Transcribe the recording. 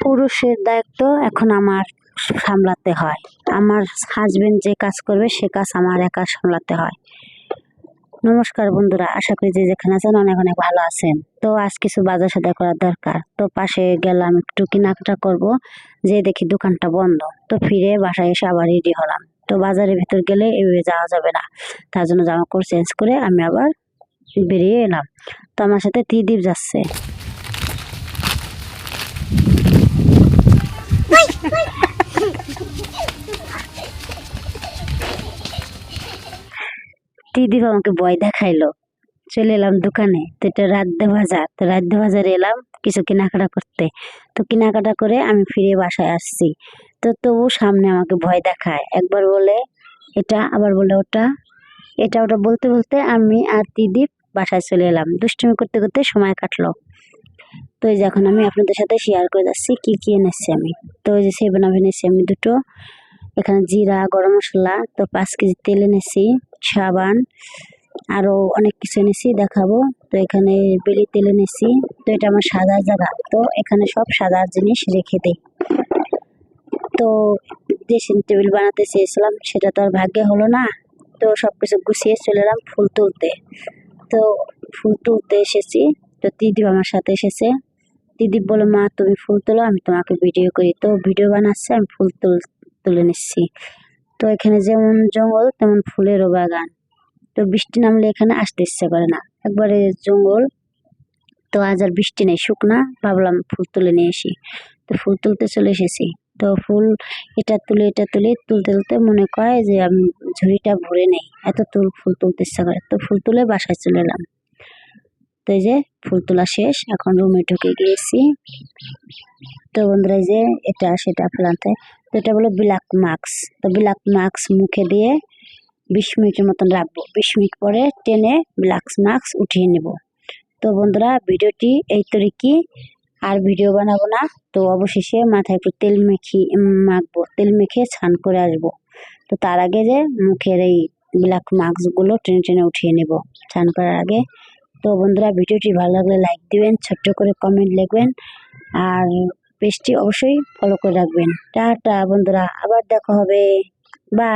পুরুষের দায়িত্ব এখন আমার সামলাতে হয়। আমার হাজবেন্ড যে কাজ করবে, সে কাজ আমার একা সামলাতে হয়। নমস্কার বন্ধুরা, আশা করি যে যেখানে আছেন অনেক অনেক ভালো আছেন। তো আজ কিছু বাজার সাথে করার দরকার। তো পাশে গেলাম, একটু কেনাকাটা করব। যে দেখি দোকানটা বন্ধ। তো ফিরে বাসায় এসে আবার রেডি হলাম। তো বাজারের ভিতর গেলে এভাবে যাওয়া যাবে না। তার জন্য জামা কাপড় চেঞ্জ করে আমি আবার বেরিয়ে এলাম। তো আমার সাথে ত্রিদীপ যাচ্ছে। ত্রিদীপ আমাকে ভয় দেখাইলো। চলে এলাম দোকানে। তো এটা রাদ্দা বাজার। তো রাদ্দা বাজারে এলাম কিছু কেনাকাটা করতে। তো কেনাকাটা করে আমি ফিরে বাসায় আসছি। তো তবু সামনে আমাকে ভয় দেখায়। একবার বলে, এটা। আবার বলে, ওটা। এটা ওটা বলতে বলতে আমি আর ত্রিদীপ বাসায় চলে এলাম। দুষ্টুমি করতে করতে সময় কাটলো। তো এই যে এখন আমি আপনাদের সাথে শেয়ার করে যাচ্ছি কী কী এনেছি আমি। তো ওই যে সেভেন আপ এনেছি আমি দুটো। এখানে জিরা, গরম মশলা, তো পাঁচ কেজি তেল এনেছি। সাবান আরও অনেক কিছু এনেছি, দেখাবো। তো এখানে বেলি তেল এনেছি। তো এটা আমার সাদা জায়গা। তো এখানে সব সাদা জিনিস রেখে দিই। তো ড্রেসিং টেবিল বানাতে চেয়েছিলাম, সেটা তো আর ভাগ্যে হলো না। তো সব কিছু গুছিয়ে চলে এলাম ফুল তুলতে। তো ফুল তুলতে এসেছি। তো দিদি আমার সাথে এসেছে। দিদি বলে, মা, তুমি ফুল তোলো, আমি তোমাকে ভিডিও করি। তো ভিডিও বানাচ্ছে, আমি ফুল তুল, তুলে নিচ্ছি। তো এখানে যেমন জঙ্গল, তেমন ফুলেরও বাগান। তো বৃষ্টি নামলে এখানে আসতে ইচ্ছে করে না। একবারে জঙ্গল, তো আজ আর বৃষ্টি নেই, শুকনা। ভাবলাম ফুল তুলে নিয়ে আসি। তো ফুল তুলতে চলে এসেছি। তো ফুল এটা তুলে এটা তুলে, তুলতে তুলতে মনে করে যে আমি ঝুড়িটা ভরে নেই। এত তুল, ফুল তুলতে ইচ্ছা করে। তো ফুল তুলে বাসায় চলে এলাম। তো এই যে ফুল তোলা শেষ, এখন রুমে ঢুকে গিয়েছি। তো বন্ধুরা যে এটা, সেটা ফেলাতে। তো এটা বলে ব্ল্যাক মাস্ক তো ব্ল্যাক মাস্ক মুখে দিয়ে বিশ মিনিটের মতন রাখব। বিশ মিনিট পরে টেনে ব্ল্যাক মাস্ক উঠিয়ে নেব। তো বন্ধুরা, ভিডিওটি এই তরিকি। আর ভিডিও বানাবো না। তো অবশেষে মাথায় একটু তেল মেখি মাখবো। তেল মেখে স্নান করে আসব। তো তার আগে যে মুখের এই ব্ল্যাক মাস্কগুলো টেনে টেনে উঠিয়ে নেব। স্নান করার আগে তো বন্ধুরা ভিডিওটি ভালো লাগলে লাইক দিবেন, ছোট্ট করে কমেন্ট লিখবেন আর পেজটি অবশ্যই ফলো করে রাখবেন। টাটা বন্ধুরা, আবার দেখা হবে। বা